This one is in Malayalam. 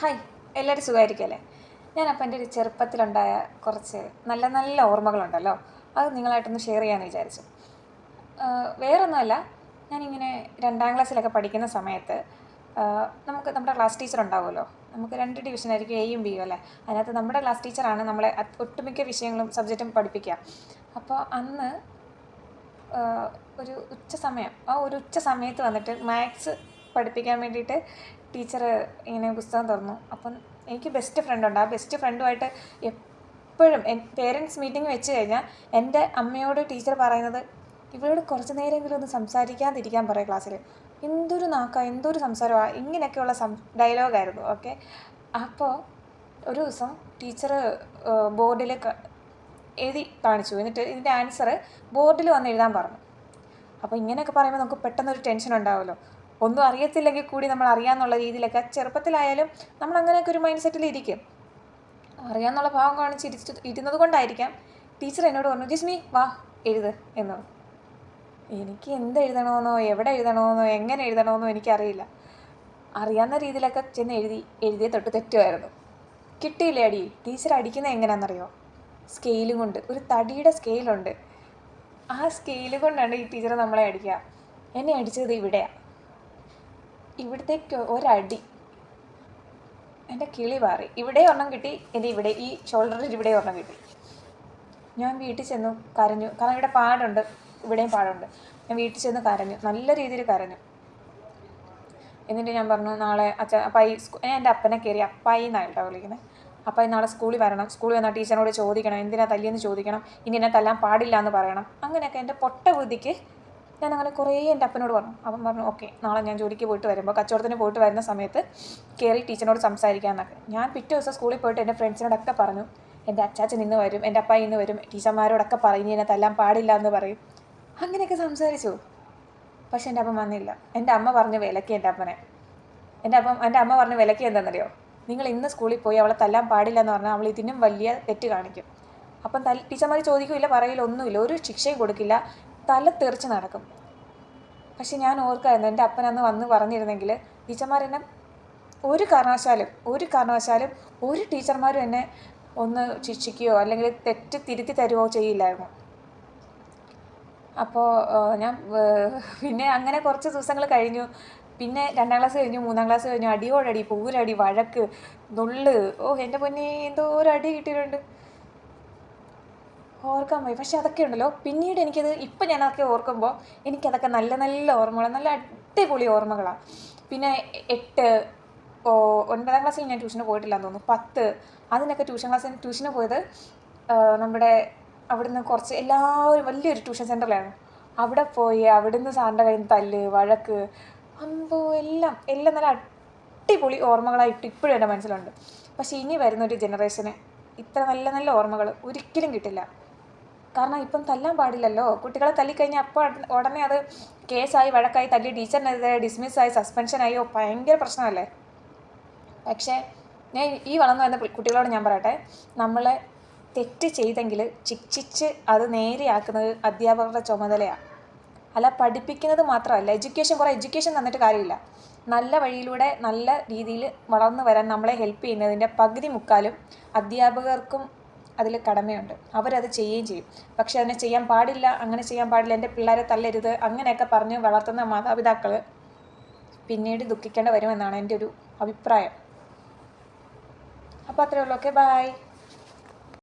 ഹായ് എല്ലാവരും സുഖമായിരിക്കുമല്ലേ? അപ്പം എന്റെ ഒരു ചെറുപ്പത്തിലുണ്ടായ കുറച്ച് നല്ല നല്ല ഓർമ്മകളുണ്ടല്ലോ. അത് നിങ്ങളായിട്ടൊന്ന് ഷെയർ ചെയ്യാമെന്ന് വിചാരിച്ചു. വേറൊന്നുമല്ല ഞാനിങ്ങനെ രണ്ടാം ക്ലാസ്സിലൊക്കെ പഠിക്കുന്ന സമയത്ത് നമുക്ക് നമ്മുടെ ക്ലാസ് ടീച്ചർ ഉണ്ടാവുമല്ലോ. നമുക്ക് രണ്ട് ഡിവിഷനായിരിക്കും എയും ബിയും അല്ലേ? അതിനകത്ത് നമ്മുടെ ക്ലാസ് ടീച്ചറാണ് നമ്മളെ ഒട്ടുമിക്ക വിഷയങ്ങളും സബ്ജക്റ്റും പഠിപ്പിക്കുക. അപ്പോൾ അന്ന് ഒരു ഉച്ച സമയം ആ ഒരു ഉച്ച സമയത്ത് വന്നിട്ട് മാത്സ് പഠിപ്പിക്കാൻ വേണ്ടിയിട്ട് ടീച്ചർ ഇങ്ങനെ പുസ്തകം തുറന്നു. അപ്പം എനിക്ക് ബെസ്റ്റ് ഫ്രണ്ടുണ്ട് ആ ബെസ്റ്റ് ഫ്രണ്ടുമായിട്ട് എപ്പോഴും പേരൻസ് മീറ്റിംഗ് വെച്ച് കഴിഞ്ഞാൽ എന്റെ അമ്മയോട് ടീച്ചർ പറയുന്നത് ഇവരോട് കുറച്ച് നേരമെങ്കിലും ഒന്ന് സംസാരിക്കാതിരിക്കാൻ പറയും ക്ലാസ്സിൽ എന്തൊരു നാക്ക എന്തൊരു സംസാരമാണ് ഇങ്ങനെയൊക്കെയുള്ള സം ഡയലോഗായിരുന്നു ഓക്കെ അപ്പോൾ ഒരു ദിവസം ടീച്ചർ ബോർഡിൽ എഴുതി കാണിച്ചു. എന്നിട്ട് ഇതിന്റെ ആൻസർ ബോർഡിൽ വന്ന് എഴുതാൻ പറഞ്ഞു. അപ്പോൾ ഇങ്ങനെയൊക്കെ പറയുമ്പോൾ നമുക്ക് പെട്ടെന്നൊരു ടെൻഷൻ ഉണ്ടാവുമല്ലോ. ഒന്നും അറിയത്തില്ലെങ്കിൽ കൂടി നമ്മൾ അറിയാമെന്നുള്ള രീതിയിലൊക്കെ ചെറുപ്പത്തിലായാലും നമ്മൾ അങ്ങനെയൊക്കെ ഒരു മൈൻഡ് സെറ്റിൽ ഇരിക്കും. അറിയാമെന്നുള്ള ഭാവം കാണിച്ച് ഇരിച്ചു ഇരുന്നത് കൊണ്ടായിരിക്കാം ടീച്ചർ എന്നോട് പറഞ്ഞു ജിസ്മി വാ എഴുത് എന്ന്. എനിക്ക് എന്ത് എഴുതണമെന്നോ എവിടെ എഴുതണമെന്നോ എങ്ങനെ എഴുതണമെന്നോ എനിക്കറിയില്ല. അറിയാവുന്ന രീതിയിലൊക്കെ ചെന്ന് എഴുതി എഴുതിയ തൊട്ട് തെറ്റുമായിരുന്നു. കിട്ടിയില്ലേ അടി? ടീച്ചർ അടിക്കുന്നത് എങ്ങനെയാണെന്നറിയോ സ്കെയിലും കൊണ്ട്. ഒരു തടിയുടെ സ്കെയിലുണ്ട് ആ സ്കെയിൽ കൊണ്ടാണ് ഈ ടീച്ചർ നമ്മളെ അടിക്കുക. എന്നെ അടിച്ചത് ഇവിടെയാണ് ഇവിടത്തേക്ക് ഒരടി. എന്റെ കിളി പാറി. ഇവിടെ ഒരെണ്ണം കിട്ടി എന്റെ ഇവിടെ ഈ ഷോൾഡറിൽ ഇവിടെ ഒരെണ്ണം കിട്ടി. ഞാൻ വീട്ടിൽ ചെന്നു കരഞ്ഞു. കാരണം ഇവിടെ പാടുണ്ട്. ഇവിടെയും പാടുണ്ട്. ഞാൻ വീട്ടിൽ ചെന്ന് കരഞ്ഞു. നല്ല രീതിയിൽ കരഞ്ഞു. എന്നിട്ട് ഞാൻ പറഞ്ഞു നാളെ അച്ഛ അപ്പായി എന്റെ അപ്പനെ കയറി അപ്പായി എന്നാണ് കേട്ടോ വിളിക്കുന്നത് അപ്പായി നാളെ സ്കൂളിൽ വരണം. സ്കൂളിൽ വന്നാൽ ടീച്ചറിനോട് ചോദിക്കണം. എന്തിനാ തല്ലിയെന്ന് ചോദിക്കണം. ഇനി എന്നെ തല്ലാൻ പാടില്ല എന്ന് പറയണം. അങ്ങനെയൊക്കെ എന്റെ പൊട്ട ബുദ്ധിക്ക് ഞാൻ അങ്ങനെ കുറേ എന്റെ അപ്പനോട് പറഞ്ഞു. അവൻ പറഞ്ഞു ഓക്കെ നാളെ ഞാൻ ജോലിക്ക് പോയിട്ട് വരുമ്പോൾ കച്ചവടത്തിന് പോയിട്ട് വരുന്ന സമയത്ത് കയറി ടീച്ചറിനോട് സംസാരിക്കാമെന്നൊക്കെ. ഞാൻ പിറ്റേ ദിവസം സ്കൂളിൽ പോയിട്ട് എന്റെ ഫ്രണ്ട്സിനോടൊക്കെ പറഞ്ഞു എന്റെ അച്ചാച്ചൻ ഇന്ന് വരും എന്റെ അപ്പ ഇന്ന് വരും ടീച്ചർമാരോടൊക്കെ പറഞ്ഞു എന്നെ തല്ലാൻ പാടില്ല എന്ന് പറയും. അങ്ങനെയൊക്കെ സംസാരിച്ചു. പക്ഷെ എന്റെ അപ്പൻ വന്നില്ല. എന്റെ അമ്മ പറഞ്ഞ് വിലക്കി എന്റെ അപ്പനെ. എന്റെ അപ്പം എന്റെ അമ്മ പറഞ്ഞ് വിലക്കി എന്താണെന്നറിയോ? നിങ്ങൾ ഇന്ന് സ്കൂളിൽ പോയി അവളെ തല്ലാൻ പാടില്ല എന്ന് പറഞ്ഞാൽ അവൾ ഇതിനും വലിയ തെറ്റ് കാണിക്കും. അപ്പം തൽ ടീച്ചർമാർ ചോദിക്കില്ല പറയില്ല ഒന്നുമില്ല ഒരു ശിക്ഷയും കൊടുക്കില്ല. തല തെറിച്ച് നടക്കും. പക്ഷെ ഞാൻ ഓർക്കായിരുന്നു എന്റെ അപ്പൻ അന്ന് വന്ന് പറഞ്ഞിരുന്നെങ്കിൽ ടീച്ചർമാർ എന്നെ ഒരു കാരണവശാലും ഒരു കാരണവശാലും ഒരു ടീച്ചർമാരും എന്നെ ഒന്ന് ശിക്ഷിക്കുകയോ അല്ലെങ്കിൽ തെറ്റ് തിരുത്തി തരുവോ ചെയ്യില്ലായിരുന്നു. അപ്പോൾ ഞാൻ പിന്നെ അങ്ങനെ കുറച്ച് ദിവസങ്ങൾ കഴിഞ്ഞു. പിന്നെ രണ്ടാം ക്ലാസ് കഴിഞ്ഞു മൂന്നാം ക്ലാസ് കഴിഞ്ഞു. അടിയോടടി പൂരടി വഴക്ക് നുള്ള്. ഓ എന്റെ പൊന്നെ എന്തോ ഒരു അടി കിട്ടിയിട്ടുണ്ട്. ഓർക്കാൻ പോയി. പക്ഷെ അതൊക്കെ ഉണ്ടല്ലോ. പിന്നീട് എനിക്കത് ഇപ്പം ഞാൻ അതൊക്കെ ഓർക്കുമ്പോൾ എനിക്കതൊക്കെ നല്ല നല്ല ഓർമ്മകൾ നല്ല അടിപൊളി ഓർമ്മകളാണ് പിന്നെ എട്ട് ഒൻപതാം ക്ലാസ്സിൽ ഞാൻ ട്യൂഷന് പോയിട്ടില്ല എന്ന് തോന്നുന്നു. പത്ത് അതിനൊക്കെ ട്യൂഷൻ ക്ലാസ്സിന് ട്യൂഷന് പോയത് നമ്മുടെ അവിടുന്ന് കുറച്ച് എല്ലാവരും വലിയൊരു ട്യൂഷൻ സെന്ററിലാണ് അവിടെ പോയി അവിടുന്ന് സാറിന്റെ കയ്യിൽ നിന്ന് തല്ല് വഴക്ക് അമ്പോ എല്ലാം എല്ലാം നല്ല അടിപൊളി ഓർമ്മകളായിട്ട് ഇപ്പോഴും എന്റെ മനസ്സിലുണ്ട്. പക്ഷേ ഇനി വരുന്ന ഒരു ജനറേഷന് ഇത്ര നല്ല നല്ല ഓർമ്മകൾ ഒരിക്കലും കിട്ടില്ല. കാരണം ഇപ്പം തല്ലാൻ പാടില്ലല്ലോ. കുട്ടികളെ തല്ലിക്കഴിഞ്ഞാൽ അപ്പോൾ ഉടനെ- അത് കേസായി വഴക്കായി തല്ലി ടീച്ചറിനെതിരെ ഡിസ്മിസ്സായി സസ്പെൻഷനായി ഭയങ്കര പ്രശ്നമല്ലേ? പക്ഷേ ഞാൻ ഈ വളർന്നു വരുന്ന കുട്ടികളോട് ഞാൻ പറയട്ടെ. നമ്മളെ തെറ്റ് ചെയ്തെങ്കിൽ ശിക്ഷിച്ച് അത് നേരെയാക്കുന്നത് അധ്യാപകരുടെ ചുമതലയാണ് അല്ല പഠിപ്പിക്കുന്നത് മാത്രമല്ല എഡ്യൂക്കേഷൻ കുറേ എഡ്യൂക്കേഷൻ തന്നിട്ട് കാര്യമില്ല. നല്ല വഴിയിലൂടെ നല്ല രീതിയിൽ വളർന്നു വരാൻ നമ്മളെ ഹെൽപ്പ് ചെയ്യുന്നതിന്റെ പകുതി മുക്കാലും അധ്യാപകർക്കും അതിൽ കടമയുണ്ട്. അവരത് ചെയ്യുകയും ചെയ്യും. പക്ഷെ അതിനെ ചെയ്യാൻ പാടില്ല അങ്ങനെ ചെയ്യാൻ പാടില്ല എന്റെ പിള്ളേരെ തല്ലരുത് അങ്ങനെയൊക്കെ പറഞ്ഞ് വളർത്തുന്ന മാതാപിതാക്കൾ പിന്നീട് ദുഃഖിക്കേണ്ടി വരുമെന്നാണ് എന്റെ ഒരു അഭിപ്രായം. അപ്പോൾ അത്രയേ ഉള്ളൂ. Okay bye